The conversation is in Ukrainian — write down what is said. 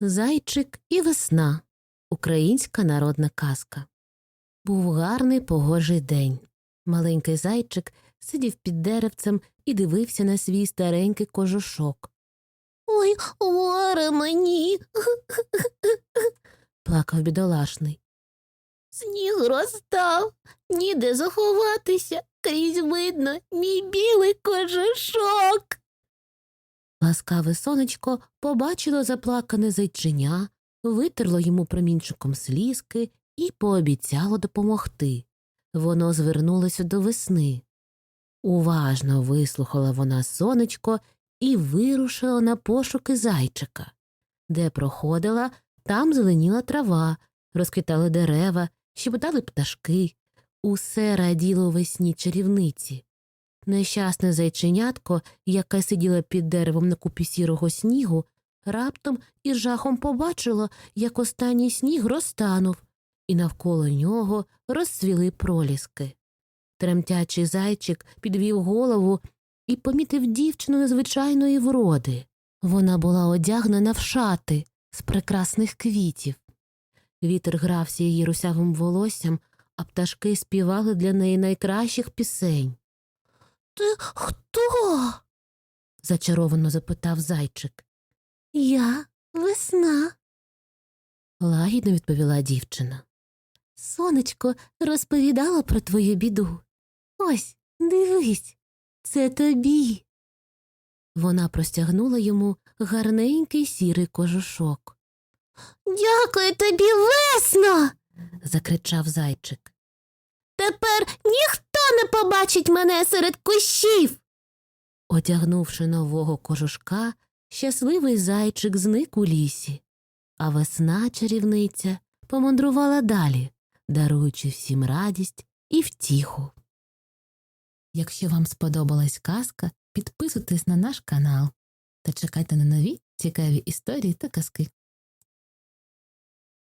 Зайчик і весна. Українська народна казка. Був гарний погожий день. Маленький зайчик сидів під деревцем і дивився на свій старенький кожушок. Ой, горе мені. плакав бідолашний. Сніг розстав, ніде заховатися, крізь видно мій білий кожушок. Ласкаве сонечко побачило заплакане зайчиня, витерло йому промінчиком слізки і пообіцяло допомогти. Воно звернулося до весни. Уважно вислухала вона сонечко і вирушила на пошуки зайчика. Де проходила, там зеленіла трава, розквітали дерева, щебетали пташки. Усе раділо весні чарівниці. Нещасне зайченятко, яке сиділо під деревом на купі сірого снігу, раптом із жахом побачило, як останній сніг розтанув, і навколо нього розцвіли проліски. Тремтячий зайчик підвів голову і помітив дівчину незвичайної вроди. Вона була одягнена в шати з прекрасних квітів. Вітер грався її русявим волоссям, а пташки співали для неї найкращих пісень. Ти хто? зачаровано запитав зайчик. Я весна, лагідно відповіла дівчина. Сонечко розповідало про твою біду. Ось, дивись, це тобі. Вона простягнула йому гарненький сірий кожушок. Дякую тобі, весно. закричав зайчик. Тепер ніхто побачить мене серед кущів. Одягнувши нового кожушка, щасливий зайчик зник у лісі, а весна чарівниця помандрувала далі, даруючи всім радість і втіху. Якщо вам сподобалась казка, підписуйтесь на наш канал та чекайте на нові цікаві історії та казки.